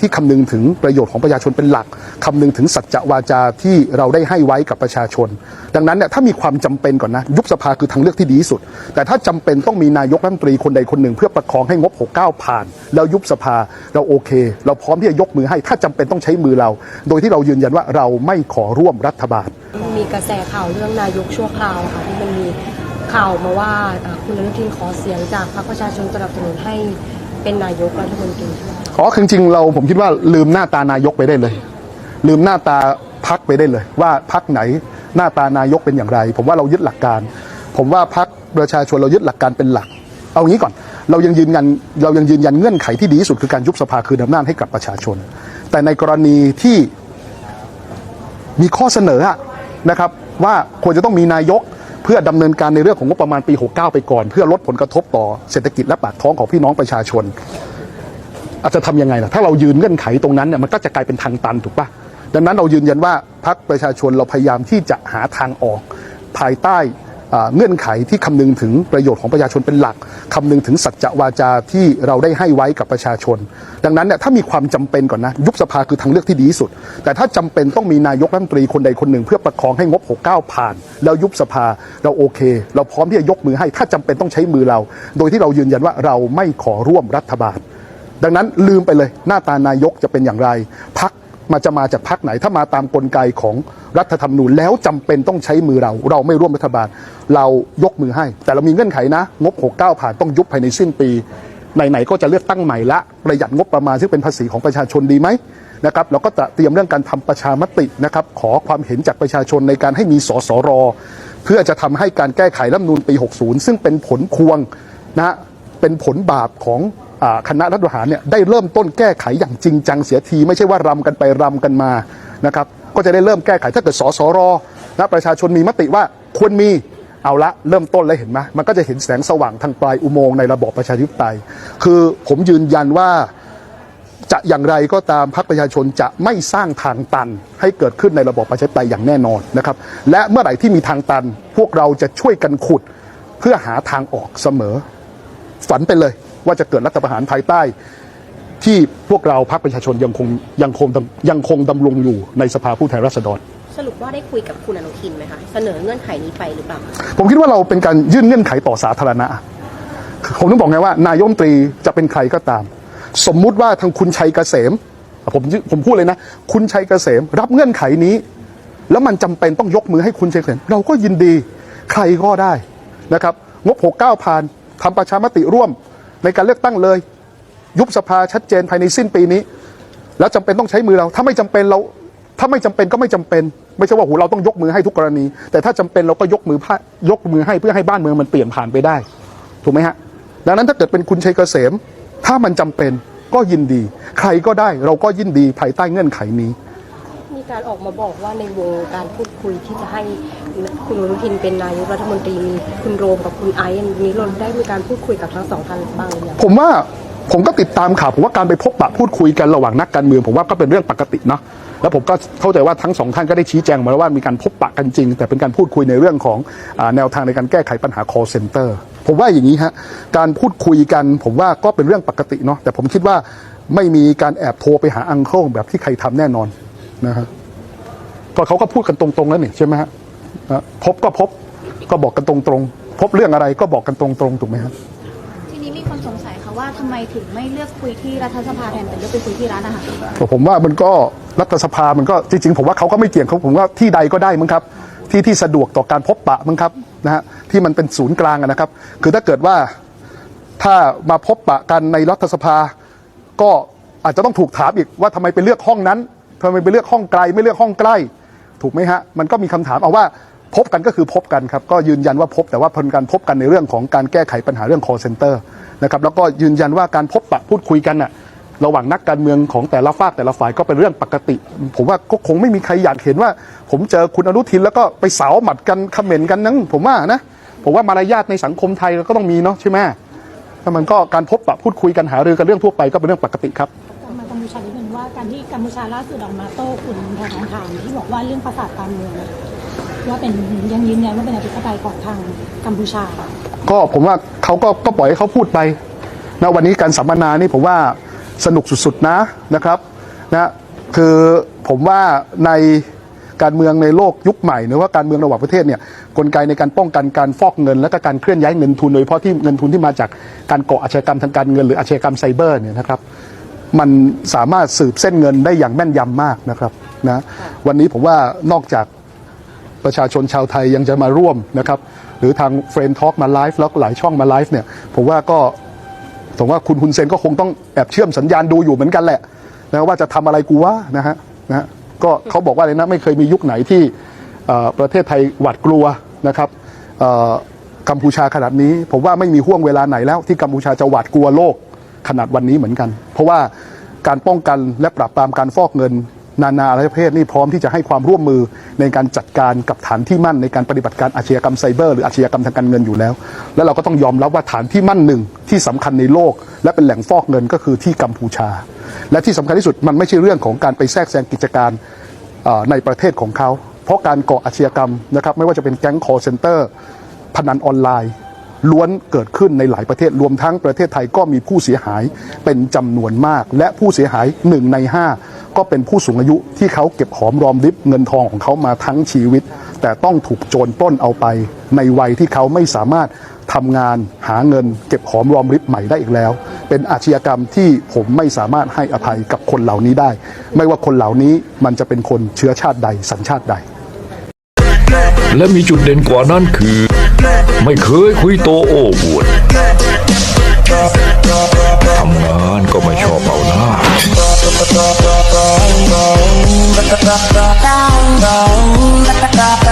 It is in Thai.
ที่คำนึงถึงประโยชน์ของประชาชนเป็นหลักคำนึงถึงสัจจวาจาที่เราได้ให้ไว้กับประชาชน ดังนั้นเนี่ยถ้ามีความจำเป็นก่อนนะ ยุบสภาคือทางเลือกที่ดีที่สุด แต่ถ้าจำเป็นต้องมีนายกรัฐมนตรีคนใดคนหนึ่ง เพื่อประคองให้งบ 69 ผ่าน แล้วยุบสภาเราโอเค เราพร้อมที่จะยกมือให้ถ้าจำเป็นต้องใช้มือเรา โดยที่เรายืนยันว่าเราไม่ขอร่วมรัฐบาล มีกระแสข่าวเรื่องนายกชั่วคราวค่ะที่มันมีข่าวมาว่าอ่าคุณอนุทินขอเสียงจากพรรคประชาชนสนับสนุนให้ เป็นนายกรัฐมนตรีอ๋อคือจริงเราผมคิดว่าลืมหน้าตานายกไปได้เลย ลืมหน้าตาพักไปได้เลย ว่าพักไหนหน้าตานายกเป็นอย่างไร ผมว่าเรายึดหลักการ ผมว่าพักประชาชนเรายึดหลักการเป็นหลัก เอางี้ก่อน เรายังยืนยันเรายังยืนยันเงื่อนไขที่ดีที่สุดคือการยุบสภาคืนอำนาจให้กับประชาชน แต่ในกรณีที่มีข้อเสนอนะครับว่าควรจะต้องมีนายก พื่อดำเนินการในเรื่องของงบประมาณปี 69 ไปก่อน เพื่อลดผลกระทบต่อเศรษฐกิจและปากท้องของพี่น้องประชาชน อาจจะทำยังไงล่ะถ้าเรายืนเงื่อนไขตรงนั้นเนี่ยมันก็จะกลายเป็นทางตันถูกปะดังนั้นเรายืนยันว่าพักประชาชนเราพยายามที่จะหาทางออก ภายใต้ เงื่อนไขที่คำนึงถึงประโยชน์ของประชาชนเป็นหลักคำนึงถึงสัจจวาจาที่เราได้ให้ไว้กับประชาชน ดังนั้นเนี่ยถ้ามีความจำเป็นก่อนนะ ยุบสภาคือทางเลือกที่ดีที่สุด แต่ถ้าจำเป็นต้องมีนายกรัฐมนตรีคนใดคนหนึ่ง เพื่อประคองให้งบ 69 ผ่าน แล้วยุบสภาเราโอเค เราพร้อมที่จะยกมือให้ ถ้าจำเป็นต้องใช้มือเรา โดยที่เรายืนยันว่าเราไม่ขอร่วมรัฐบาล ดังนั้นลืมไปเลยหน้าตานายกจะเป็นอย่างไรพัก มาจะมาจากพักไหน ถ้ามาตามกลไกของรัฐธรรมนูญแล้วจำเป็นต้องใช้มือเรา เราไม่ร่วมรัฐบาล เรายกมือให้ แต่เรามีเงื่อนไขนะ งบ 69 ผ่านต้องยุบภายในสิ้นปีไหนๆก็จะเลือกตั้งใหม่ละประหยัดงบประมาณซึ่งเป็นภาษีของประชาชนดีไหมนะครับเราก็จะเตรียมเรื่องการทำประชามตินะครับขอความเห็นจากประชาชนในการให้มีสสร เพื่อจะทำให้การแก้ไขรัฐมนูญปี 60 ซึ่งเป็นผลพวงนะเป็นผลบาปของ คณะรัฐประหารเนี่ยได้เริ่มต้นแก้ไขอย่างจริงจังเสียทีไม่ใช่ว่ารำกันไปรำกันมานะครับก็จะได้เริ่มแก้ไขถ้าเกิดสสรนะประชาชนมีมติว่าควรมีเอาละเริ่มต้นแล้วเห็นไหมมันก็จะเห็นแสงสว่างทางปลายอุโมงค์ในระบอบประชาธิปไตย คือผมยืนยันว่าจะอย่างไรก็ตามพรรคประชาชนจะไม่สร้างทางตันให้เกิดขึ้นในระบอบประชาธิปไตยอย่างแน่นอนนะครับ และเมื่อไหร่ที่มีทางตัน พวกเราจะช่วยกันขุด เพื่อหาทางออกเสมอ ฝันไปเลย ว่าจะเกิดรัฐประหารภายใต้ ที่พวกเราพรรคประชาชนยังคงยังคงดำยังคงดำรงอยู่ในสภาผู้แทนราษฎรสรุปว่าได้คุยกับคุณอนุทินไหมคะเสนอเงื่อนไขนี้ไปหรือเปล่าผมคิดว่าเราเป็นการยื่นเงื่อนไขต่อสาธารณะผมต้องบอกไงว่า นายกรัฐมนตรีจะเป็นใครก็ตาม สมมุติว่าทางคุณชัยเกษมผมผมพูดเลยนะ คุณชัยเกษมรับเงื่อนไขนี้ แล้วมันจำเป็นต้องยกมือให้คุณชัยเกษมเราก็ยินดีใครก็ได้นะครับ งบ 69ผ่านทำประชามติร่วม ในการเลือกตั้งเลย ยุบสภาชัดเจนภายในสิ้นปีนี้ แล้วจำเป็นต้องใช้มือเรา ถ้าไม่จำเป็นเราถ้าไม่จำเป็นก็ไม่จำเป็น ไม่ใช่ว่าโหเราต้องยกมือให้ทุกกรณี แต่ถ้าจำเป็นเราก็ยกมือยกมือให้เพื่อให้บ้านเมืองมันเปลี่ยนผ่านไปได้ ถูกไหมฮะดังนั้นถ้าเกิดเป็นคุณชัยเกษม ถ้ามันจำเป็นก็ยินดี ใครก็ได้เราก็ยินดีภายใต้เงื่อนไขนี้ การออกมาบอกว่าในวงการพูดคุยที่จะให้คุณอนุทินเป็นนายกรัฐมนตรีมีคุณโรมกับคุณไอซ์นี้เราได้มีการพูดคุยกับทั้งสองท่านบ้างหรือยังผมว่าผมก็ติดตามข่าวผมว่าการไปพบปะพูดคุยกันระหว่างนักการเมือง ผมว่าก็เป็นเรื่องปกติเนาะแล้วผมก็เข้าใจว่าทั้งสองท่านก็ได้ชี้แจงมาแล้วว่ามีการพบปะกันจริง แต่เป็นการพูดคุยในเรื่องของแนวทางในการแก้ไขปัญหา call center ผมว่าอย่างนี้ฮะการพูดคุยกัน ผมว่าก็เป็นเรื่องปกติเนาะแต่ผมคิดว่าไม่มีการแอบโทรไปหาอังเคิลแบบที่ใครทำแน่นอนนะฮะ ก็เขาก็พูดกันตรงๆแล้วนี่ใช่ไหมฮะอะพบก็พบก็บอกกันตรงๆ พบเรื่องอะไรก็บอกกันตรงๆถูกไหมฮะทีนี้มีคนสงสัยค่ะว่าทำไมถึงไม่เลือกคุยที่รัฐสภาแทนแต่เลือกไปคุยที่ร้านอาหารผมว่ามันก็รัฐสภามันก็จริงๆ ผมว่าเขาก็ไม่เกี่ยงเขาผมว่าที่ใดก็ได้มั้งครับ ที่ที่สะดวกต่อการพบปะมั้งครับนะฮะที่มันเป็นศูนย์กลางอะนะครับ คือถ้าเกิดว่าถ้ามาพบปะกันในรัฐสภา ก็อาจจะต้องถูกถามอีกว่าทำไมไปเลือกห้องนั้นทำไมไปเลือกห้องไกลไม่เลือกห้องใกล้ ถูกไหมฮะมันก็มีคำถามเอาว่าพบกันก็คือพบกันครับก็ยืนยันว่าพบแต่ว่าเป็นการพบกันในเรื่องของการแก้ไขปัญหาเรื่อง call center นะครับแล้วก็ยืนยันว่าการพบปะพูดคุยกันน่ะระหว่างนักการเมืองของแต่ละฝากแต่ละฝ่ายก็เป็นเรื่องปกติ ผมว่าก็คงไม่มีใครอยากเห็นว่า ผมเจอคุณอนุทินแล้วก็ไปสาวหมัดกันคอมเมนต์กันนั้นผมว่านะผมว่ามารยาทในสังคมไทยเราก็ต้องมีเนาะใช่ไหมถ้ามันก็การพบปะพูดคุยกันหารือกันเรื่องทั่วไปก็เป็นเรื่องปกติครับ การที่กัมพูชาล่าสุดออกมาโต้คุณทองทานที่บอกว่าเรื่องภาษาทการเมืองว่าเป็นยังยืนยันว่าเป็นอธิปไตยของทางกัมพูชา ก็ผมว่าเขาก็ก็ปล่อยให้เขาพูดไปนะวันนี้การสัมมนานี่ผมว่าสนุกสุดๆนะนะครับนะคือผมว่าในการเมืองในโลกยุคใหม่หรือว่าการเมืองระหว่างประเทศเนี่ยกลไกในการป้องกันการฟอกเงิน และก็การเคลื่อนย้ายเงินทุนโดยเฉพาะที่เงินทุนที่มาจากการก่ออาชญากรรมทางการเงินหรืออาชญากรรมไซเบอร์เนี่ยนะครับ มันสามารถสืบเส้นเงินได้อย่างแม่นยำมากนะครับนะวันนี้ผมว่านอกจากประชาชนชาวไทยยังจะมาร่วมนะครับหรือทางเฟรนท a l k มาไลฟ์แล้วหลายช่องมาไลฟ์เนี่ยผมว่าก็ผมว่าคุณฮุนเซนก็คงต้องแอบเชื่อมสัญญาณดูอยู่เหมือนกันแหละนะว่าจะทำอะไรกูว่านะฮะนะก็เขาบอกว่าเลยนะไม่เคยมียุคไหนที่ประเทศไทยหวาดกลัวนะครับกัมพูชาขนาดนี้ ผมว่าไม่มีห่วงเวลาไหนแล้วที่กัมพูชาจะหวาดกลัวโลก ขนาดวันนี้เหมือนกัน เพราะว่าการป้องกันและปราบปรามการฟอกเงิน นานาประเภทนี่พร้อมที่จะให้ความร่วมมือในการจัดการกับฐานที่มั่นในการปฏิบัติการอาชญากรรมไซเบอร์หรืออาชญากรรมทางการเงินอยู่แล้ว แล้วเราก็ต้องยอมรับว่าฐานที่มั่นหนึ่งที่สำคัญในโลก และเป็นแหล่งฟอกเงินก็คือที่กัมพูชา และที่สำคัญที่สุดมันไม่ใช่เรื่องของการไปแทรกแซงกิจการในประเทศของเขา เพราะการก่ออาชญากรรมนะครับไม่ว่าจะเป็นแก๊งคอร์เซนเตอร์พนันออนไลน์ ล้วนเกิดขึ้นในหลายประเทศรวมทั้งประเทศไทยก็มีผู้เสียหายเป็นจำนวนมาก และผู้เสียหายหนึ่งในห้าก็เป็นผู้สูงอายุที่เขาเก็บหอมรอมริบเงินทองของเขามาทั้งชีวิต แต่ต้องถูกโจรปล้นเอาไป ในวัยที่เขาไม่สามารถทำงานหาเงิน เก็บหอมรอมริบใหม่ได้อีกแล้ว เป็นอาชญากรรมที่ผมไม่สามารถให้อภัยกับคนเหล่านี้ได้ ไม่ว่าคนเหล่านี้มันจะเป็นคนเชื้อชาติใดสัญชาติใด และมีจุดเด่นกว่านั้นคือ ไม่เคยคุยโตโอ้อวดทำงานก็ไม่ชอบเอาหน้า Down,